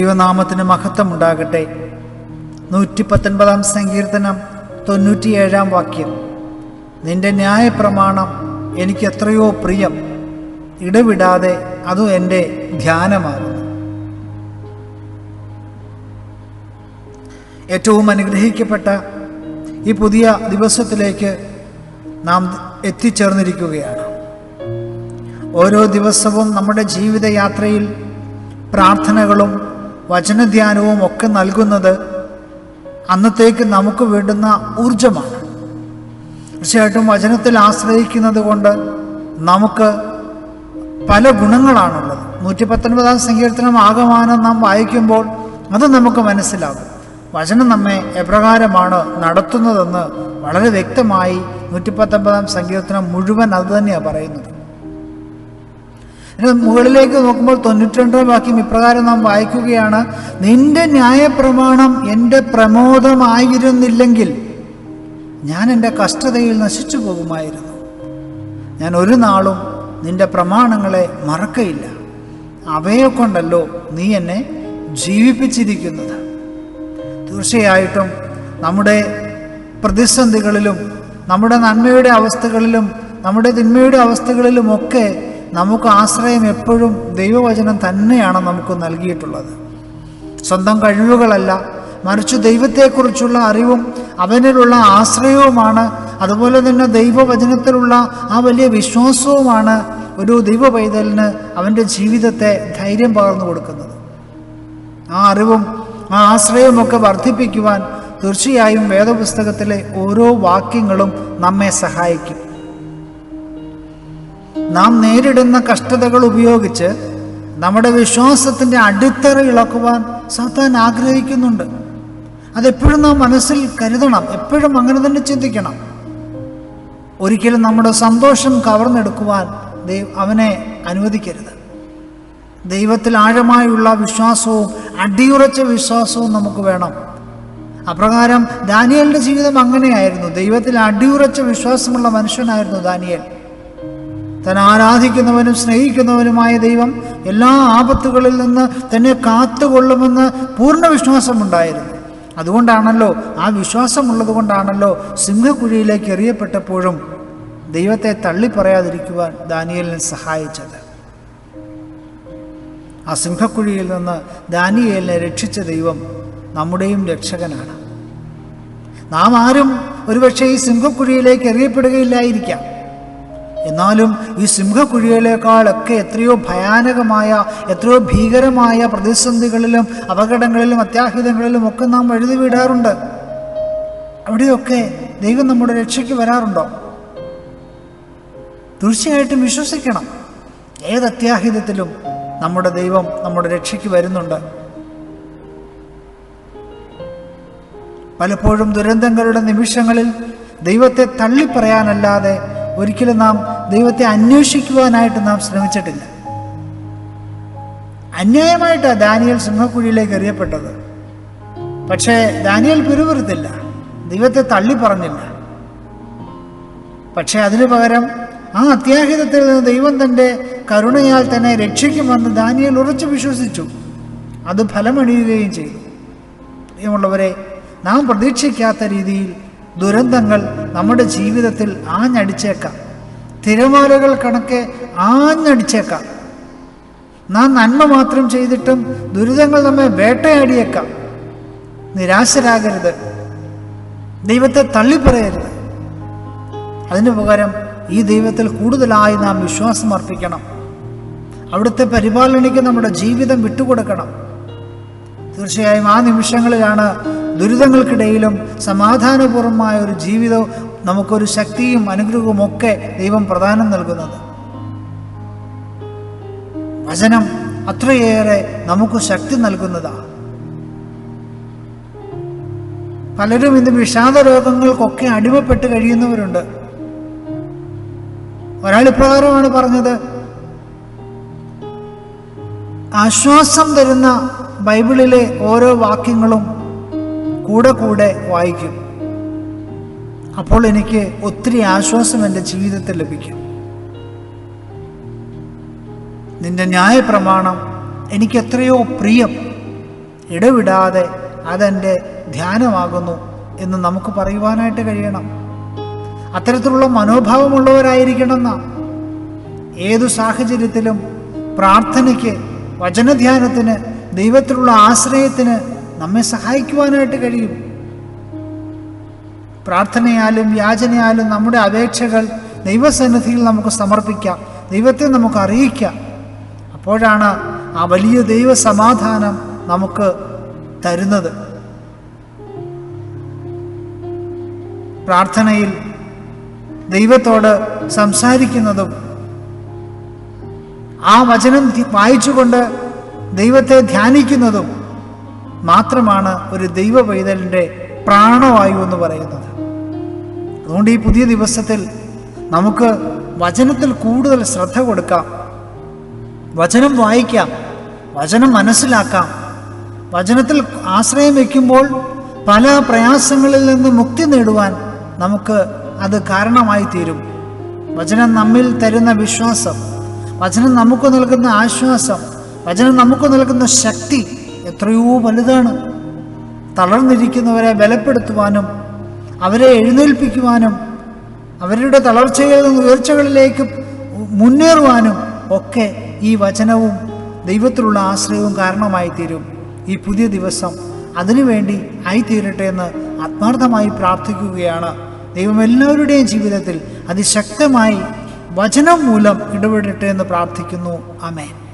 ദൈവനാമത്തിന് മഹത്വം ഉണ്ടാകട്ടെ നൂറ്റി പത്തൊൻപതാം സങ്കീർത്തനം തൊണ്ണൂറ്റിയേഴാം വാക്യം. നിന്റെ ന്യായപ്രമാണം എനിക്ക് എത്രയോ പ്രിയം. ഇടവിടാതെ അതും എന്റെ ധ്യാനമാകുന്നു. ഏറ്റവും അനുഗ്രഹിക്കപ്പെട്ട ഈ പുതിയ ദിവസത്തിലേക്ക് നാം എത്തിച്ചേർന്നിരിക്കുകയാണ്. ഓരോ ദിവസവും നമ്മുടെ ജീവിതയാത്രയിൽ പ്രാർത്ഥനകളും വചനധ്യാനവും ഒക്കെ നൽകുന്നത് അന്നത്തേക്ക് നമുക്ക് വേണ്ടുന്ന ഊർജമാണ് തീർച്ചയായിട്ടും വചനത്തിൽ ആശ്രയിക്കുന്നത് കൊണ്ട് നമുക്ക് പല ഗുണങ്ങളാണുള്ളത്. നൂറ്റി പത്തൊൻപതാം സങ്കീർത്തനം ആകമാനം നാം വായിക്കുമ്പോൾ അത് നമുക്ക് മനസ്സിലാകും. വചനം നമ്മെ എപ്രകാരമാണ് നടത്തുന്നതെന്ന് വളരെ വ്യക്തമായി നൂറ്റി പത്തൊൻപതാം സങ്കീർത്തനം മുഴുവൻ അത് തന്നെയാണ് പറയുന്നത്. മുകളിലേക്ക് നോക്കുമ്പോൾ തൊണ്ണൂറ്റിരണ്ടാം വാക്യം ഇപ്രകാരം നാം വായിക്കുകയാണ്. നിന്റെ ന്യായപ്രമാണം എന്റെ പ്രമോദമായിരുന്നില്ലെങ്കിൽ ഞാൻ എന്റെ കഷ്ടതയിൽ നശിച്ചു പോകുമായിരുന്നു. ഞാൻ ഒരു നാളും നിന്റെ പ്രമാണങ്ങളെ മറക്കയില്ല. അവയെ കൊണ്ടല്ലോ നീ എന്നെ ജീവിപ്പിച്ചിരിക്കുന്നത്. തീർച്ചയായിട്ടും നമ്മുടെ പ്രതിസന്ധികളിലും നമ്മുടെ നന്മയുടെ അവസ്ഥകളിലും നമ്മുടെ തിന്മയുടെ അവസ്ഥകളിലുമൊക്കെ നമുക്ക് ആശ്രയം എപ്പോഴും ദൈവവചനം തന്നെയാണ് നമുക്ക് നൽകിയിട്ടുള്ളത്. സ്വന്തം കഴിവുകളല്ല മറിച്ച് ദൈവത്തെക്കുറിച്ചുള്ള അറിവും അവനിലുള്ള ആശ്രയവുമാണ് അതുപോലെ തന്നെ ദൈവവചനത്തിലുള്ള ആ വലിയ വിശ്വാസവുമാണ് ഒരു ദൈവ പൈതലിന് അവന്റെ ജീവിതത്തെ ധൈര്യം പകർന്നു കൊടുക്കുന്നത്. ആ അറിവും ആ ആശ്രയവുമൊക്കെ വർദ്ധിപ്പിക്കുവാൻ തീർച്ചയായും വേദപുസ്തകത്തിലെ ഓരോ വാക്യങ്ങളും നമ്മെ സഹായിക്കും. നാം നേരിടുന്ന കഷ്ടതകൾ ഉപയോഗിച്ച് നമ്മുടെ വിശ്വാസത്തിന്റെ അടിത്തറ ഇളക്കുവാൻ സാത്താൻ ആഗ്രഹിക്കുന്നുണ്ട്. അതെപ്പോഴും നാം മനസ്സിൽ കരുതണം. എപ്പോഴും അങ്ങനെ തന്നെ ചിന്തിക്കണം. ഒരിക്കലും നമ്മുടെ സന്തോഷം കവർന്നെടുക്കുവാൻ ദൈവ അവനെ അനുവദിക്കരുത്. ദൈവത്തിൽ ആഴമായുള്ള വിശ്വാസവും അടിയുറച്ച വിശ്വാസവും നമുക്ക് വേണം. അപ്രകാരം ദാനിയലിന്റെ ജീവിതം അങ്ങനെയായിരുന്നു. ദൈവത്തിൽ അടിയുറച്ച വിശ്വാസമുള്ള മനുഷ്യനായിരുന്നു ദാനിയൽ. താൻ ആരാധിക്കുന്നവനും സ്നേഹിക്കുന്നവനുമായ ദൈവം എല്ലാ ആപത്തുകളിൽ നിന്ന് തന്നെ കാത്തുകൊള്ളുമെന്ന് പൂർണ വിശ്വാസമുണ്ടായിരുന്നു. അതുകൊണ്ടാണല്ലോ ആ വിശ്വാസമുള്ളത് കൊണ്ടാണല്ലോ സിംഹക്കുഴിയിലേക്ക് എറിയപ്പെട്ടപ്പോഴും ദൈവത്തെ തള്ളിപ്പറയാതിരിക്കുവാൻ ദാനിയലിനെ സഹായിച്ചത്. ആ സിംഹക്കുഴിയിൽ നിന്ന് ദാനിയേലിനെ രക്ഷിച്ച ദൈവം നമ്മുടെയും രക്ഷകനാണ്. നാം ആരും ഒരുപക്ഷെ ഈ സിംഹക്കുഴിയിലേക്ക് എറിയപ്പെടുകയില്ലായിരിക്കാം. എന്നാലും ഈ സിംഹക്കുഴികളേക്കാളൊക്കെ എത്രയോ ഭയാനകമായ എത്രയോ ഭീകരമായ പ്രതിസന്ധികളിലും അപകടങ്ങളിലും അത്യാഹിതങ്ങളിലും ഒക്കെ നാം എഴുതി വിടാറുണ്ട് അവിടെയൊക്കെ ദൈവം നമ്മുടെ രക്ഷയ്ക്ക് വരാറുണ്ടോ? തീർച്ചയായിട്ടും വിശ്വസിക്കണം. ഏത് അത്യാഹിതത്തിലും നമ്മുടെ ദൈവം നമ്മുടെ രക്ഷയ്ക്ക് വരുന്നുണ്ട്. പലപ്പോഴും ദുരന്തങ്ങളുടെ നിമിഷങ്ങളിൽ ദൈവത്തെ തള്ളിപ്പറയാനല്ലാതെ ഒരിക്കലും നാം ദൈവത്തെ അന്വേഷിക്കുവാനായിട്ട് നാം ശ്രമിച്ചിട്ടില്ല. അന്യായമായിട്ടാണ് ദാനിയൽ സിംഹക്കുഴിയിലേക്ക് എറിയപ്പെട്ടത്. പക്ഷേ ദാനിയൽ പിറുപിറുത്തില്ല. ദൈവത്തെ തള്ളി പറഞ്ഞില്ല. പക്ഷേ അതിനു പകരം ആ അത്യാഹിതത്തിൽ നിന്ന് ദൈവം തന്റെ കരുണയാൽ തന്നെ രക്ഷിക്കുമെന്ന് ദാനിയൽ ഉറച്ചു വിശ്വസിച്ചു. അത് ഫലമണിയുകയും ചെയ്തു. പ്രിയമുള്ളവരെ നാം പ്രതീക്ഷിക്കാത്ത രീതിയിൽ ദുരന്തങ്ങൾ നമ്മുടെ ജീവിതത്തിൽ ആഞ്ഞടിച്ചേക്കാം. തിരമാലകൾ കണക്കെ ആഞ്ഞടിച്ചേക്കാം. നാം നന്മ മാത്രം ചെയ്തിട്ടും ദുരിതങ്ങൾ നമ്മെ വേട്ടയാടിയേക്കാം. നിരാശരാകരുത്. ദൈവത്തെ തള്ളിപ്പറയരുത്. അതിനു പകരം ഈ ദൈവത്തിൽ കൂടുതലായി നാം വിശ്വാസം അർപ്പിക്കണം. അവിടുത്തെ പരിപാലനയ്ക്ക് നമ്മുടെ ജീവിതം വിട്ടുകൊടുക്കണം. തീർച്ചയായും ആ നിമിഷങ്ങളിലാണ് ദുരിതങ്ങൾക്കിടയിലും സമാധാനപൂർവമായ ഒരു ജീവിതവും നമുക്കൊരു ശക്തിയും അനുഗ്രഹവും ഒക്കെ ദൈവം പ്രദാനം നൽകുന്നത്. വചനം അത്രയേറെ നമുക്ക് ശക്തി നൽകുന്നതാണ് പലരും ഇന്ന് വിഷാദ രോഗങ്ങൾക്കൊക്കെ അടിമപ്പെട്ട് കഴിയുന്നവരുണ്ട്. ഒരാൾ ഇപ്രകാരമാണ് പറഞ്ഞത് ആശ്വാസം തരുന്ന ബൈബിളിലെ ഓരോ വാക്യങ്ങളും കൂടെ കൂടെ വായിക്കും. അപ്പോൾ എനിക്ക് ഒത്തിരി ആശ്വാസം എന്റെ ജീവിതത്തിൽ ലഭിക്കും. നിന്റെ ന്യായപ്രമാണം എനിക്ക് എത്രയോ പ്രിയം. ഇടവിടാതെ അതെന്റെ ധ്യാനമാകുന്നു എന്ന് നമുക്ക് പറയുവാനായിട്ട് കഴിയണം. അത്തരത്തിലുള്ള മനോഭാവമുള്ളവരായിരിക്കണം നാം ഏതു സാഹചര്യത്തിലും പ്രാർത്ഥനയ്ക്ക് വചനധ്യാനത്തിന് ദൈവത്തിലുള്ള ആശ്രയത്തിന് നമ്മെ സഹായിക്കുവാനായിട്ട് കഴിയും. പ്രാർത്ഥനയാലും യാചനയാലും നമ്മുടെ അപേക്ഷകൾ ദൈവസന്നിധിയിൽ നമുക്ക് സമർപ്പിക്കാം. ദൈവത്തെ നമുക്ക് അറിയിക്കാം. അപ്പോഴാണ് ആ വലിയ ദൈവ സമാധാനം നമുക്ക് തരുന്നത്. പ്രാർത്ഥനയിൽ ദൈവത്തോട് സംസാരിക്കുന്നതും ആ വചനം വായിച്ചുകൊണ്ട് ദൈവത്തെ ധ്യാനിക്കുന്നതും മാത്രമാണ് ഒരു ദൈവ പൈതലിന്റെ പ്രാണവായു എന്ന് പറയുന്നത്. അതുകൊണ്ട് ഈ പുതിയ ദിവസത്തിൽ നമുക്ക് വചനത്തിൽ കൂടുതൽ ശ്രദ്ധ കൊടുക്കാം. വചനം വായിക്കാം. വചനം മനസ്സിലാക്കാം. വചനത്തിൽ ആശ്രയം വയ്ക്കുമ്പോൾ പല പ്രയാസങ്ങളിൽ നിന്ന് മുക്തി നേടുവാൻ നമുക്ക് അത് കാരണമായി തീരും. വചനം നമ്മിൽ തരുന്ന വിശ്വാസം വചനം നമുക്ക് നൽകുന്ന ആശ്വാസം വചനം നമുക്ക് നൽകുന്ന ശക്തി എത്രയോ വലുതാണ്. തളർന്നിരിക്കുന്നവരെ ബലപ്പെടുത്തുവാനും അവരെ എഴുന്നേൽപ്പിക്കുവാനും അവരുടെ തളർച്ചയിൽ നിന്ന് ഉയർച്ചകളിലേക്ക് മുന്നേറുവാനും ഒക്കെ ഈ വചനവും ദൈവത്തിലുള്ള ആശ്രയവും കാരണമായി തീരും ഈ പുതിയ ദിവസം അതിനുവേണ്ടി ആയിത്തീരട്ടെ എന്ന് ആത്മാർത്ഥമായി പ്രാർത്ഥിക്കുകയാണ്. ദൈവം എല്ലാവരുടെയും ജീവിതത്തിൽ അതിശക്തമായി വചനം മൂലം ഇടപെടട്ടെ എന്ന് പ്രാർത്ഥിക്കുന്നു. അമേൻ